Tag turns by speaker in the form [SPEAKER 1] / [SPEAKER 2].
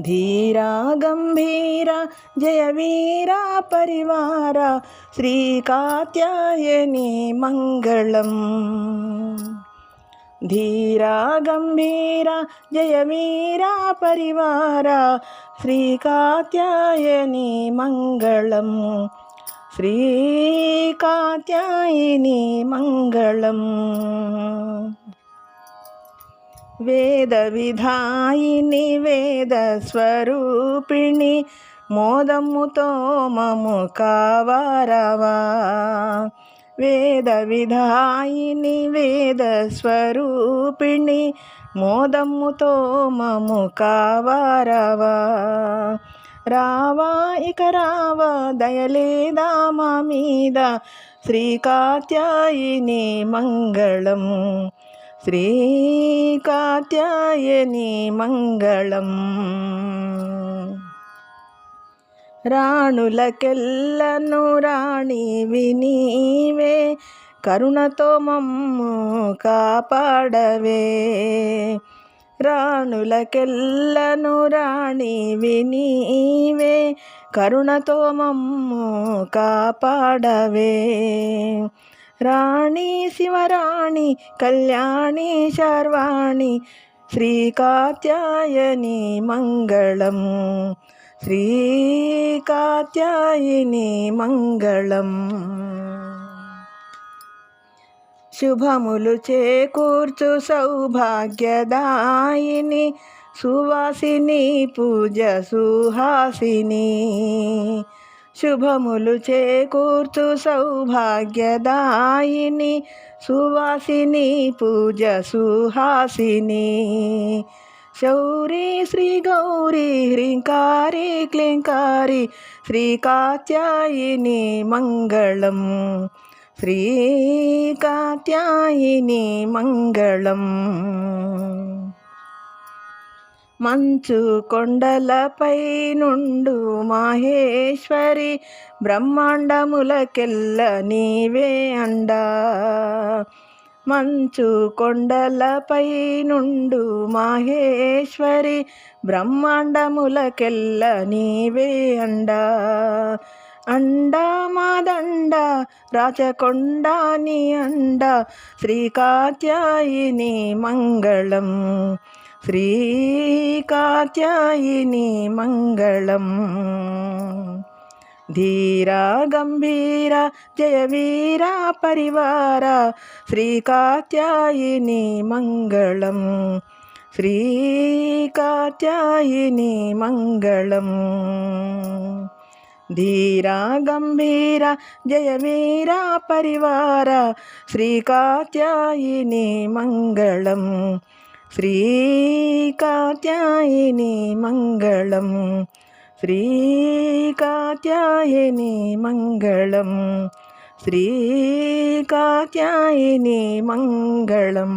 [SPEAKER 1] धीरा गम्भीरा जयवीरा परिवारा श्रीकात्यायनी मङ्गलम् धीरा गम्भीरा जयवीरा परिवारा श्रीकात्यायनी मङ्गलम् श्रीकात्यायिनी मङ्गलम् కాత్యాయని మంగళం వేద విధాయిని వేద స్వరూపిణి మోదముతో మము కావారవా? వేద విధాయిని వేద స్వరూపిణి మోదముతో మము కావారవా? రావా ఇక రావా దయలేదా మా మీద? శ్రీకాత్యాయిని మంగళం శ్రీ కాత్యాయని మంగళం. రాణులకెల్లను రాణి వినీవే కరుణతో మమ్ము కాపాడవే. రాణులకెల్లను రాణి వినీవే కరుణతో మమ్ము కాపాడవే. రాణి శివరాణి కళ్యాణి శర్వాణి శ్రీ కాత్యాయని మంగళం శ్రీ కాత్యాయని మంగళం. శుభములు చేకూర్చు సౌభాగ్యదాయిని సువాసిని పూజ సుహాసిని. శుభములు చేకూర్చు సౌభాగ్యదాయిని సువాసిని పూజ సుహాసిని. శౌరీ శ్రీ గౌరీ హ్రీంకారి క్లింకారి శ్రీ కాత్యాయిని మంగళం. శ్రీ కాత్యాయిని మంగళం. మంచు కొండలపై నుండు మాహేశ్వరి బ్రహ్మాండములకెల్ల నీవే అండా. మంచు కొండలపై నుండు మాహేశ్వరి బ్రహ్మాండములకెల్ల నీవే అండా. అండా మాదండ రాచకొండ నీ అండ శ్రీకాత్యాయిని మంగళం. శ్రీకాత్యాయిని మంగళం. ధీరా గంభీర జయ వీరా పరివార శ్రీకాత్యాయిని మంగళం. శ్రీకాత్యాయిని మంగళం. ధీరా గంభీర జయ వీరా పరివార శ్రీకాత్యాయిని మంగళం. శ్రీ కాత్యాయిని మంగళం శ్రీ కాత్యాయిని మంగళం శ్రీ కాత్యాయిని మంగళం